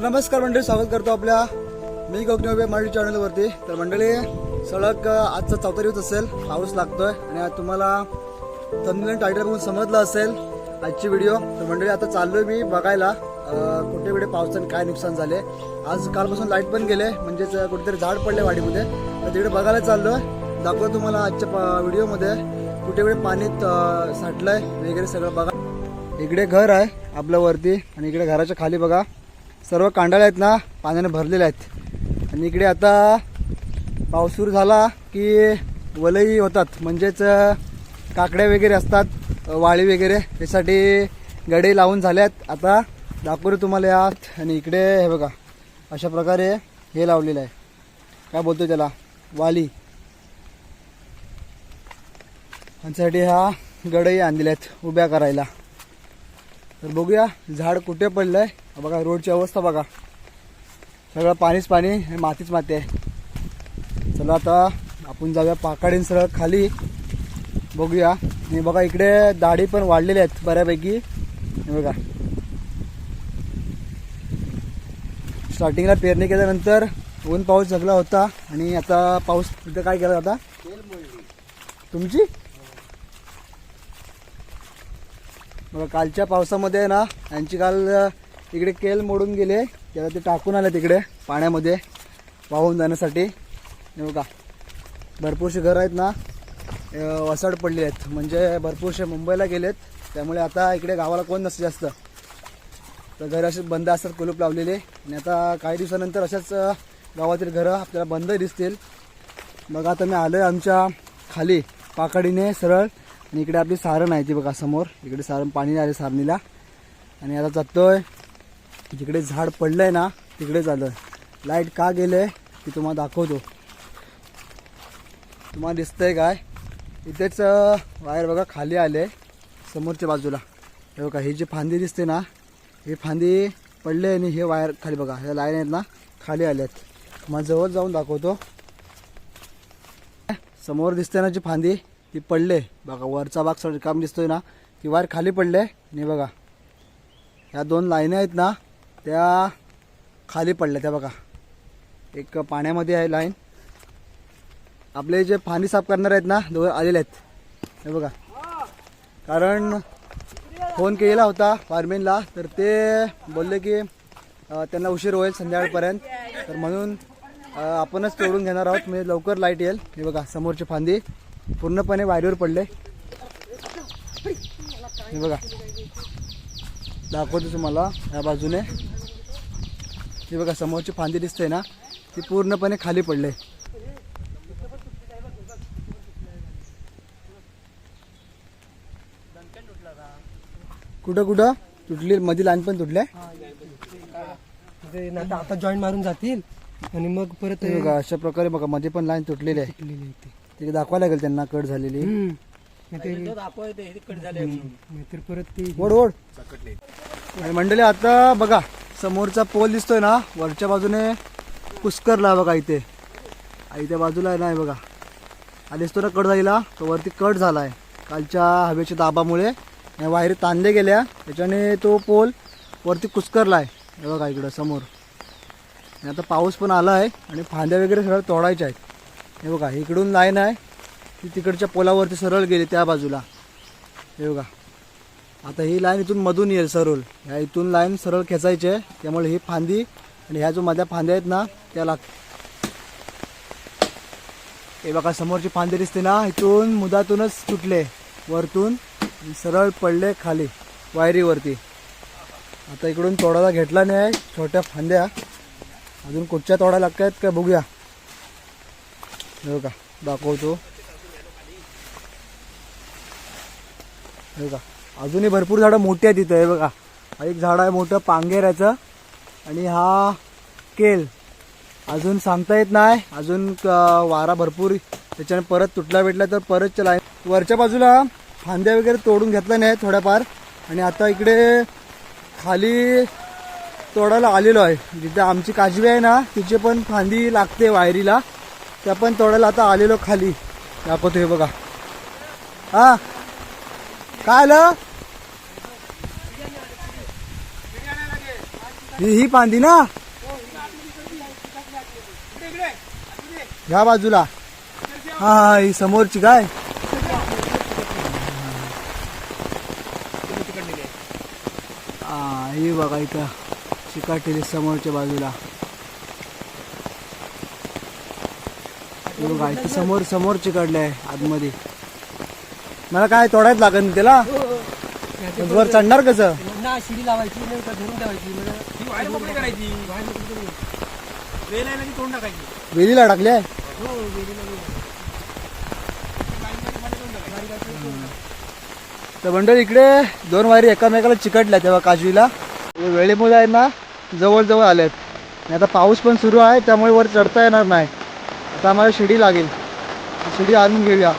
नमस्कार मंडळी स्वागत करतो आपल्या मी गौतम मराठी चॅनलवरती तर मंडळी सलग आजचा चौथा दिवस असेल पाऊस लागतोय आणि आज तुम्हाला तंदुलन टायटल बघून समजलं असेल आजची व्हिडिओ तर मंडळी आता चाललोय मी बघायला कुठे कुठे कुठे पावसाने काय नुकसान झाले. आज कालपासून लाइट पण गेले म्हणजेच कुठेतरी झाड पडले वाडीमध्ये. तर तिकडे बघायला चाललोय दाखवतो तुम्हाला आजच्या व्हिडिओमध्ये कुठे कुठे पाणी साठलंय वगैरे सगळं बघा. इकडे घर आहे आपल्या वरती आणि इकडे घराच्या खाली बघा. सर्व कांडाळे आहेत ना पाण्याने भरलेले आहेत. आणि इकडे आता पाऊस सुरू झाला की वलई होतात. म्हणजेच काकड्या वगैरे असतात वाळी वगैरे. त्यासाठी गडे लावून झाल्यात. आहेत आता दाखवतो तुम्हाला यात. आणि इकडे हे बघा अशा प्रकारे हे लावलेलं आहे. काय बोलतो त्याला? वाली. त्यासाठी ह्या गडही आणलेल्या आहेत उभ्या करायला. तर बघूया झाड कुठे पडलं आहे बघा रोडची अवस्था बघा. सगळं पाणीच पाणी आणि मातीच माती आहे. चला आता आपण जाऊया पाकाडीन सरळ खाली. बघूया. आणि बघा इकडे दाढी पण वाढलेल्या आहेत बऱ्यापैकी. बघा. स्टार्टिंगला पेरणी केल्यानंतर ऊन पाऊस जगला होता आणि आता पाऊस तिथं काय केला आता तुमची? बघा कालच्या पावसामध्ये ना यांची काल इकडे केल मोडून गेले. त्याला ते टाकून आले तिकडे पाण्यामध्ये वाहून जाण्यासाठी. हे बघा भरपूरशी घरं आहेत ना वसाड पडली आहेत. म्हणजे भरपूरसे मुंबईला गेलेत. त्यामुळे आता इकडे गावाला कोण नसतं जास्त. तर घरं असे बंद असतात कुलूप लावलेले. आणि आता काही दिवसानंतर अशाच गावातील घरं आपल्याला बंद दिसतील. मग आता मी आलो आहे आमच्या खाली पाकडीने सरळ. आणि इकडे आपली सारण आहे ती बघा समोर. इकडे सारण पाणी आले सारणीला. आणि आता जातोय. जिकडे झाड पडलंय ना तिकडे चालू आहे लाइट का गेलंय ती तुम्हाला दाखवतो. तुम्हाला दिसतंय काय? इथेच वायर बघा खाली आले समोरच्या बाजूला. हे बघा ही जी फांदी दिसते ना ही फांदी पडले आणि हे वायर खाली बघा ह्या लाईन आहेत ना खाली आल्या आहेत मग जवळ जाऊन दाखवतो. समोर दिसते ना जी फांदी ती पडले बघा वरचा भाग सर काम दिसतोय ना ती वायर खाली पडले आणि बघा ह्या दोन लाईन आहेत ना त्या खाली पडल्या त्या बघा. एक पाण्यामध्ये आहे लाईन. आपले जे फांदी साफ करणार आहेत ना दोघं आलेले आहेत. हे बघा. कारण फोन केलेला होता फार्मेनला तर ते बोलले की त्यांना उशीर होईल संध्याकाळपर्यंत. तर म्हणून आपणच तोडून घेणार आहोत. म्हणजे लवकर लाइट येईल. हे बघा समोरची फांदी पूर्णपणे वायरीवर पडले. हे बघा. दाखवतो तुम्हाला या बाजूने. हे बघा समोरची फांदी दिसते ना ती पूर्णपणे खाली पडले. कुठं कुठं? तुटली मधी लाईन पण तुटल्या? ते ना आता जॉईंट मारून जातील. आणि मग परत बघा अशा प्रकारे बघा मध्ये पण लाईन तुटलेली आहे. ती. तिथे दाखवायला लागेल त्यांना कट झालेली. नाहीतर नाहीतर परत ती ओढ ओढ. आणि मंडळी आता बघा समोरचा पोल दिसतोय ना वरच्या बाजूने पुष्करला बघा इथे. इथे बाजूला आहे ना हे बघा. हा दिसतो ना कट झालेला तो वरती कट झाला आहे कालच्या हवेच्या दाबामुळे. वायरी ताणले गेल्या त्याच्याने तो पोल वरती कुस्करला आहे हे बघा इकडं समोर. आणि आता पाऊस पण आला आहे आणि फांद्या वगैरे सगळं तोडायच्या आहेत. हे बघा इकडून लाईन आहे. ती तिकडच्या पोलावरती सरळ गेली त्या बाजूला. हे बघा. आता ही लाईन इथून मधून येईल सरळ. ह्या इथून लाईन सरळ खेचायची आहे. त्यामुळे ही फांदी आणि ह्या जो मधल्या फांद्या आहेत ना त्या लाग हे बघा समोरची फांदी दिसते ना इथून मुदातूनच तुटले. वरतून सरळ पडले खाली वायरीवरती. आता इकडून तोडायला घेतला नाही छोट्या फांद्या. अजून कुठच्या तोडायला लागत आहेत काय बघूया. हे बघा दाखवतो. हे बघा. अजूनही भरपूर झाडं मोठी आहेत तिथं हे बघा. एक झाड आहे मोठं पांगेऱ्याचं आणि हा केल. अजून सांगता येत नाही. अजून वारा भरपूर त्याच्याने परत तुटला भेटला तर परत चला. वरच्या बाजूला फांद्या वगैरे तोडून घेतल्या नाही थोड्याफार. आणि आता इकडे खाली तोडायला आलेलो आहे. जिथे आमची काजवी आहे ना तिची पण फांदी लागते वायरीला. त्या पण तोडायला आता आलेलो खाली. दाखवतो हे बघा. हा काय आलं? ही ही पांदी ना? ह्या बाजूला. हा हा ही समोरची काय? हा ही बघा इथं. चिकाटेली समोरच्या बाजूला. बघा इथं समोर समोर चिकाटलंय आतमध्ये. मला काय तोडायच लागत नाही त्याला याच्या वर चढणार कसं? ना शिडी लावायची नाही का धरून ठेवायची म्हणजे ती वायर मोकळी करायची. बाहेर नको करू. वेल आहे ना ती तोंड टाकायची. वेलीला टाकले हो वेलीला. तर मंडळी इकडे दोन वायरी एकामेकाला चिकटल्या तेव्हा काजवीला. वेळेमुळे आहे ना जवळ जवळ आलेत. आणि आता पाऊस पण सुरू आहे त्यामुळे वर चढता येणार नाही. आता आम्हाला शिडी लागेल. शिडी आणून घेऊया.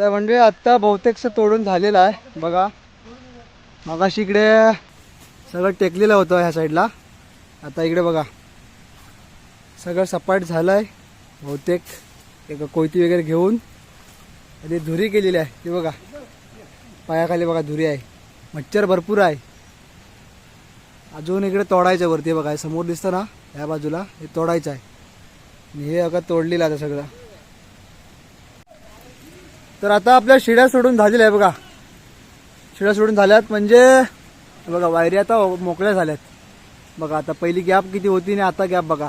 तर म्हणजे आत्ता बहुतेकसं तोडून झालेलं आहे. बघा. मगाशी इकडे सगळं टेकलेलं होतं ह्या साईडला. आता इकडे बघा. सगळं सपाट झालं आहे बहुतेक एक कोयती वगैरे घेऊन. आणि धुरी केलेली आहे. ती बघा. पायाखाली बघा धुरी आहे. मच्छर भरपूर आहे. अजून इकडे तोडायचं आहे वरती बघा. हे समोर दिसतं ना? ह्या बाजूला हे तोडायचं आहे. आणि हे अगं तोडलेलं आहे आता सगळं. तर आता आपल्या शिड्या सोडून झालेल्या आहे बघा. शिड्या सोडून झाल्यात म्हणजे बघा वायरी आता मोकळ्या झाल्यात. बघा आता पहिली गॅप किती होती आणि आता गॅप बघा.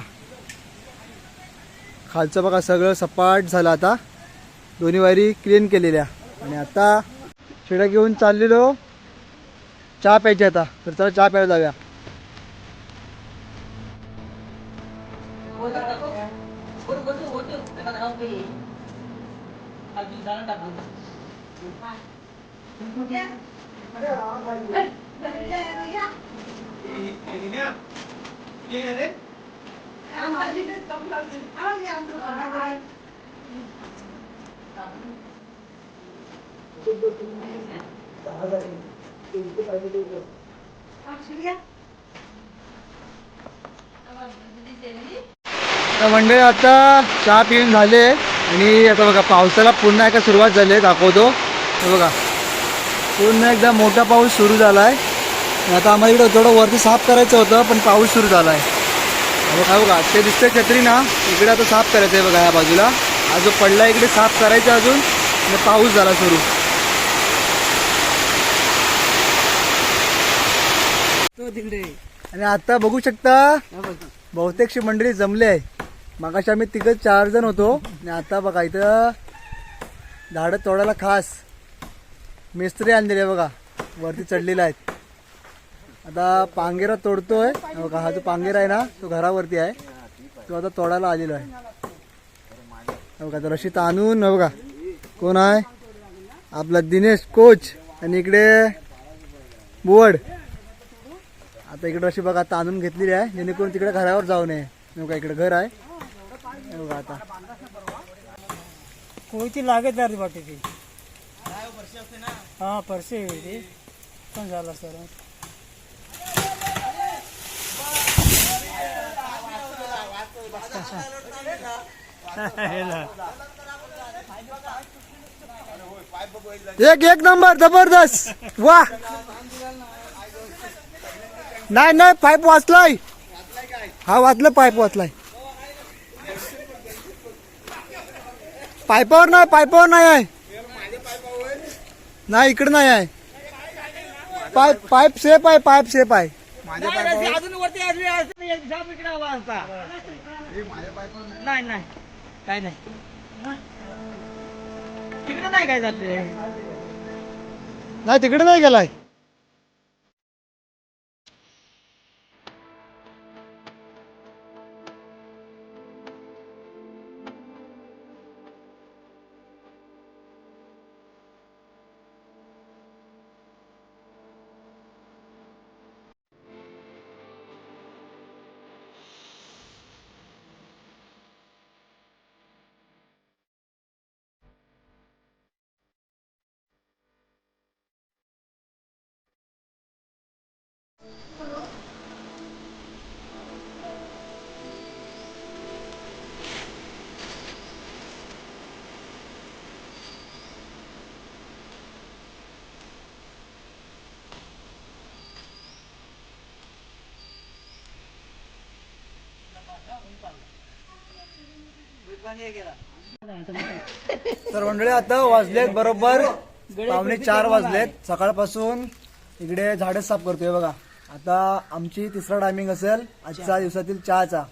खालचं बघा सगळं सपाट झालं आता. दोन्ही वायरी क्लीन केलेल्या. आणि आता शिड्या घेऊन चाललेलो. चहा प्यायची आता. तर चला चहा प्यायला जाऊया. तर म्हणजे आता चहा पिऊन झाले. आणि आता बघा पावसाला पुन्हा एका सुरुवात झाली आहे दाखवतो. हे बघा पुन्हा एकदा मोठा पाऊस सुरू झाला आहे आता आम्हाला इकडं थोडं वरती साफ करायचं होतं पण पाऊस सुरू झाला आहे बघा बघा ते दिसतंय छत्री ना इकडे आता साफ करायचं आहे बघा ह्या बाजूला. हा जो पडला इकडे साफ करायचं अजून पाऊस झाला सुरू. तो तिकडे. आणि आता बघू शकता हा. बहुतेकशी मंडळी जमले आहे. मागाशी आम्ही तिघं चार जण होतो. आणि आता बघा इथं झाडं तोडायला खास मिस्त्री आणलेले बघा. वरती चढलेला आहेत. आता पांगेरा तोडतोय. बघा हा जो पांगेरा आहे ना तो घरावरती आहे. तो आता तोडायला आलेलो आहे. बघा तर अशी आणून बघा. कोण आहे? आपला दिनेश कोच. आणि इकडे बुवड. आता इकडे अशी बघा तांदून घेतलेली आहे. जेणेकरून तिकडे घरावर जाऊ नये. बघा इकडे घर आहे. हे आता. कोणती लागत झाली वाटते ती हा परसे होती पण झाला सर. एक एक नंबर जबरदस्त. वा. नाही नाही पाईप वाचलाय. हा वाचलं पाईप वाचलाय. पाईपावर नाही पाईपावर नाही आहे. नाही इकडे नाही आहे. पाईप पाईप सेफ आहे पाईप सेफ आहे. नाही, अजून वरती इकडे हवा असता नाही नाही. काय नाही. तिकडे नाही काय जाते नाही तिकडे नाही गेलाय. तर मंडळी आता वाजलेत बरोबर पावणे चार वाजलेत. सकाळपासून इकडे झाडच साफ करतोय बघा. आता आमची तिसरा टायमिंग असेल आजच्या दिवसातील चहाचा.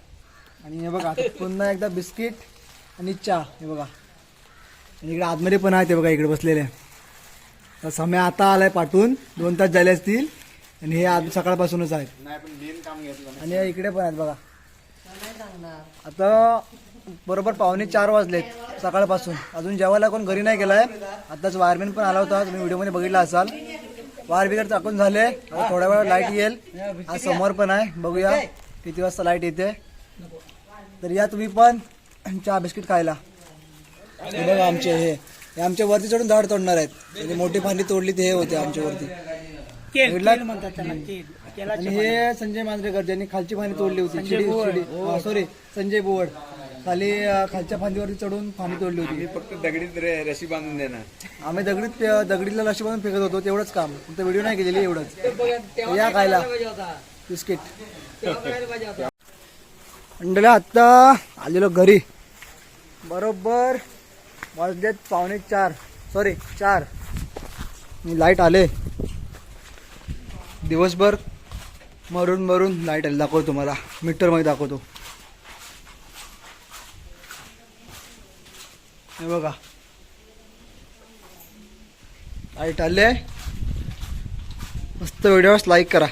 आणि हे बघा आता पुन्हा एकदा बिस्किट आणि चहा हे बघा. आणि इकडे आतमध्ये पण आहेत हे बघा इकडे बसलेले. तर समय आता आलाय पाठवून दोन तास झाले असतील. आणि हे आज सकाळपासूनच आहेत. आणि हे इकडे पण आहेत बघा. आता बरोबर पावणे चार वाजलेत सकाळपासून. अजून जेवायला कोण घरी नाही गेलाय. आताच वायरमॅन पण आला होता तुम्ही व्हिडिओमध्ये बघितला असाल. वायर बिगर टाकून झाले. आता थोड्या वेळात लाइट येईल. आज समोर पण आहे. बघूया किती वाजता लाइट येते. तर या तुम्ही पण चहा बिस्किट खायला. हे बघा आमचे हे. हे आमच्या वरती चढून झाड तोडणार आहेत. म्हणजे मोठी फांदी तोडली ते हे होते आमच्या वरती. आणि हे संजय मांजरेकर ज्यांनी खालची फांदी तोडली होती सॉरी संजय बोवड. खाली अं, खालच्या फांदीवरती चढून फांदी तोडली होती. फक्त दगडीत रे- रशी बांधून देणार. आम्ही दगडीत पे- दगडीला लशी बांधून फेकत होतो तेवढंच काम. फक्त व्हिडिओ नाही केलेली एवढंच. या खायला. बिस्किट. अंडला आत्ता आलेलो घरी. बरोबर वाजलेत पावणे चार. सॉरी चार. मी लाइट आले. दिवसभर मरून मरून लाइट आली दाखवतो तुम्हाला. मीटरमध्ये दाखवतो. हे बघा लाइट आले मस्त व्हिडिओस लाईक करा.